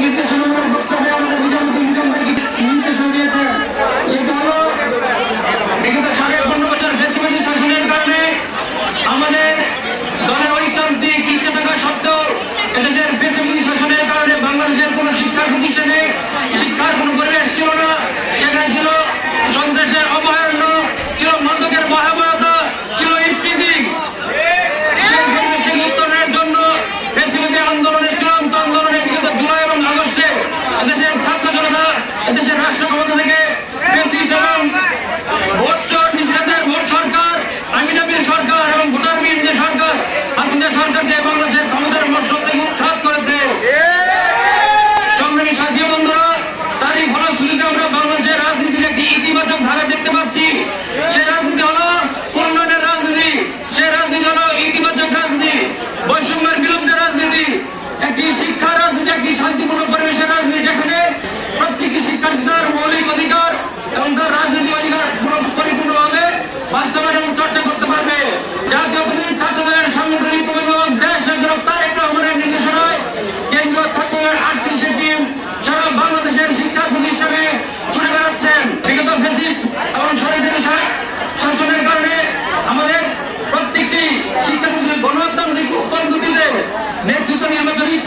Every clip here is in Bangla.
নির্দেশনামূলক বক্তব্য আমাদের অভিযান দুজন নির্দেশ দিয়েছে সেটা হলো বিগত সাড়ে পনেরো বছর বেসিমেন্ট শাসনের কারণে আমাদের দলের ঐতান্ত্রিক ইচ্ছা থাকা সত্ত্বেও এদেশের বেসিমেন্ট শাসনের কারণে বাংলাদেশের কোনো শিক্ষা প্রতিষ্ঠানে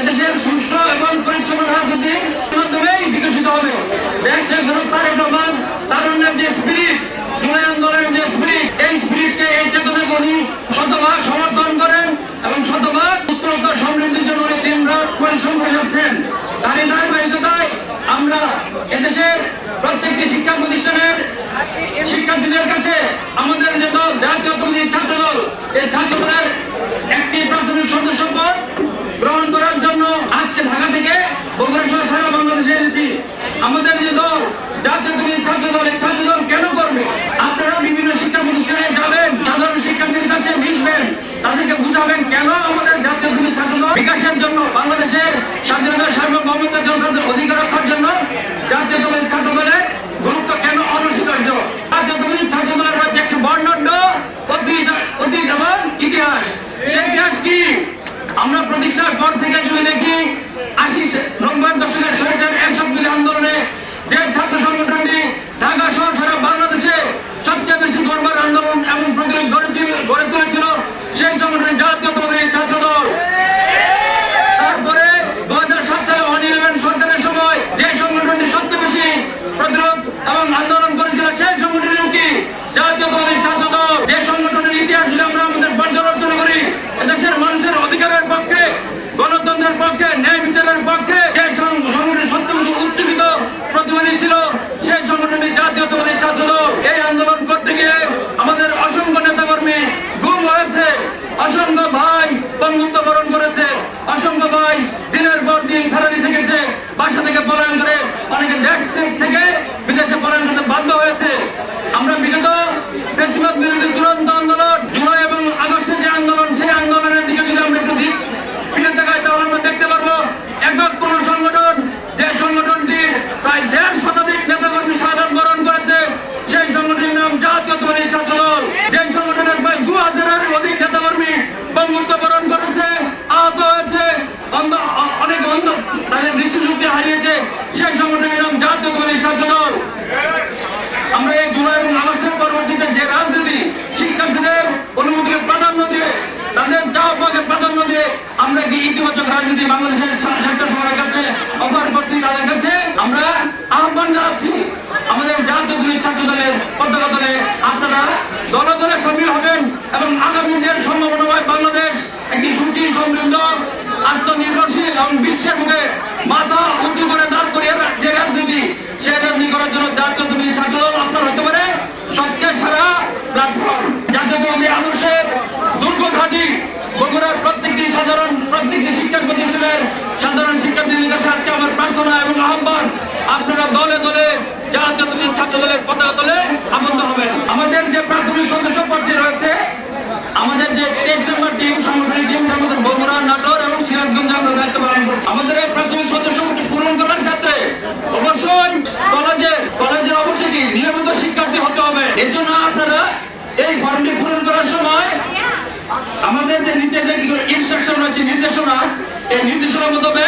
এদেশের সুষ্ঠু এবং পরিচ্ছন্ন রাজনীতির মাধ্যমেই বিকশিত হবে। জনতার এক রকম তারুণ্যের যে স্পিরিট জুলাই আন্দোলনের যে স্পিরিট এই স্পিরিটকে এই চেতনাকে উনি শতভাগ সমর্থন করেন এবং শতভাগ উত্তরোত্তর সমৃদ্ধির জন্য উনি দিন রাত পরিশ্রম করে যাচ্ছেন। তারই ধারাবাহিকতায় আমরা এদেশের প্রত্যেকটি শিক্ষা প্রতিষ্ঠানের শিক্ষার্থীদের কাছে আমাদের যে দল, জাতীয় কমিটির ছাত্র দল এই ছাত্র দলের একটি প্রাথমিক সদস্য পদ গ্রহণ করার জন্য আজকে ঢাকা থেকে বগুড়া সহ সারা বাংলাদেশে এসেছি আমাদের যে দল জাতীয় কমিটির ছাত্র দল এই ছাত্র দল কেন করবে আপনারা বিভিন্ন শিক্ষা প্রতিষ্ঠানে যাবেন সাধারণ শিক্ষার্থীর কাছে মিশবেন তাদেরকে বুঝাবেন কেন আমাদের জাতীয় কমিটির ছাত্র দল বিকাশের জন্য বাংলাদেশের স্বাধীনতা সার্বভৌমত্ব জনতাদের অধিকার রক্ষার জন্য জাতীয় কমিটির ছাত্র দলের গুরুত্ব কেন অনস্বীকার্য জাতীয় কমিটির ছাত্র দলের রয়েছে একটি বর্ণাঢ্য অতীত অতীত এবং ইতিহাস সেই ইতিহাস কি আমরা প্রতিষ্ঠার পর থেকে যদি দেখি আশি নব্বই দশকের শহীদের একশো বিরোধী আন্দোলনে যে ছাত্র সংগঠনটি ঢাকা সহ সারা বাংলাদেশে সবচেয়ে বেশি গর্বের আন্দোলন এবং প্রতিরোধ গড়ে তুলে- গড়ে তুলেছিল সেই সংগঠনের জাতীয় কমিটির ছাত্র দল তারপরে দু হাজার সাত সালে ওয়ান ইলেভেন সরকারের সময় যে সংগঠনটি সবচেয়ে বেশি প্রতিরোধ এবং আন্দোলন করেছিল সেই সংগঠনের কি জাতীয় কমিটির ছাত্র দল যে সংগঠনের ইতিহাস যদি আমরা আমাদের পর্যালোচনা করি এদেশের মানুষের অধিকারের পক্ষে গণতন্ত্রের পক্ষে ন্যায় বিচারের পক্ষে যে সং- সংগঠন সবচেয়ে বেশি উচ্চকিত প্রতিবাদী ছিল সেই সংগঠনটি জাতীয় কমিটির ছাত্র দল এই আন্দোলন করতে গিয়ে আমাদের অসংখ্য নেতাকর্মী গুম হয়েছে অসংখ্য ভাই বন্ধুত্ব বরণ করেছে। অসংখ্য ভাই দিনের পর দিন ফেরারি থেকেছে। বাসা থেকে পলায়ন করে অনেকে দেশ থেকে বিদেশে পলায়ন করতে বাধ্য হয়েছে। আমরা বিগত বেশিরভাগ বিরোধী চূড়ান্ত আন্দোলন জুলাই এবং আগস্টে যে আন্দোলন সেই আন্দোলনের দিকে যদি আমরা একটু দিক ফিরে তাকাই তাহলে আমরা দেখতে পারব একক কোন সংগঠন যে সংগঠনটির প্রায় দেড় শতাধিক নেতাকর্মী সাধারণ বরণ করেছে সেই সংগঠনের নাম জাতীয় তরুণী ছাত্র দল যে সংগঠনের প্রায় দু হাজারের অধিক নেতাকর্মী বঙ্গুত্ব বরণ করেছে আহত হয়েছে অন্ধ- অ- অনেক অন্ধ তাদের দৃষ্টিশক্তি হারিয়েছে সেই সংগঠনের নাম জাতীয় তরুণী ছাত্র দল আমরা এই জুলাই এবং আগস্টের পরবর্তীতে যে রাজনীতি শিক্ষার্থীদের অনুমতিকে প্রাধান্য দিয়ে তাদের চাওয়া পাকে প্রাধান্য দিয়ে আমরা একটি ইতিবাচক রাজনীতি বাংলাদেশের ছাত্র সমাজের কাছে অফার করছি, তাদের কাছে আমরা আহ্বান জানাচ্ছি। আমাদের জাতীয় দলের ছাত্র দলের পতাকা দলে আপনারা দলে দলে সামিল হবেন এবং আগামী দিনের সম্ভাবনাময় বাংলাদেশ, একটি সুখী, সমৃদ্ধ, আত্মনির্ভরশীল এবং বিশ্বের মুখে মাথা উঁচু করে দাঁড় করিয়ে যে রাজনীতি সেই রাজনীতি করার জন্য জাতীয় তুমি ছাত্র দল আপনার হতে পারে সবচেয়ে সারা প্ল্যাটফর্ম জাতীয় তুমি আদর্শের দুর্গ ঘাটি বগুড়ার প্রত্যেকটি সাধারণ প্রত্যেকটি শিক্ষা প্রতিষ্ঠানের সাধারণ শিক্ষার্থীদের কাছে আজকে আমার প্রার্থনা এবং আহ্বান, আপনারা দলে দলে জাতীয় তুমি ছাত্র দলের পতাকা দলে আবদ্ধ হবেন আমাদের যে প্রাথমিক সদস্য পদটি রয়েছে, আমাদের যে তেইশ নম্বর টিম সংগঠনের টিম আমাদের বগুড়া, নাটোর এবং সিরাজগঞ্জ আমরা দায়িত্ব পালন করছি। আমাদের এই প্রাথমিক সদস্যপদটি পূরণ করার ক্ষেত্রে অবশ্যই কলেজের কলেজের অবশ্যই কি নিয়মিত শিক্ষার্থী হতে হবে। এর জন্য আপনারা এই ফর্মটি পূরণ করার সময় আমাদের যে নিচে যে কিছু ইনস্ট্রাকশন রয়েছে, নির্দেশনা, এই নির্দেশনা মোতাবেক পূরণ করবেন